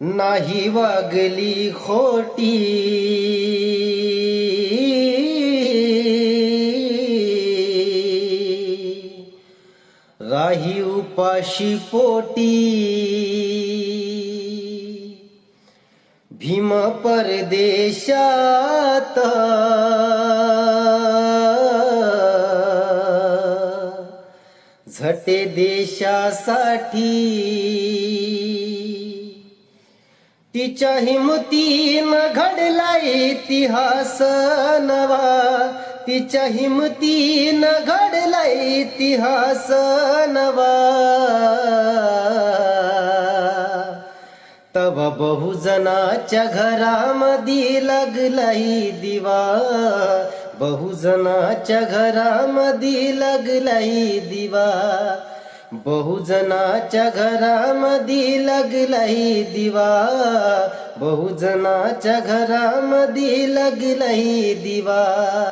नाही वागली खोटी. राही उपाशी पोटी. भीम परदेशात. झटे देशासाठी. तिच्या हिमतीन घडला इतिहास नवा. तिच्या हिमतीन घडला इतिहास नवा. तव बहुजनाच्या घरामध्ये लागलाई दिवा. बहुजनाच्या घरामध्ये लागलाई दिवा. बहुजनाच्या घरामधी लगलही दिवा. बहुजनाच्या घरामधी लगलही दिवा.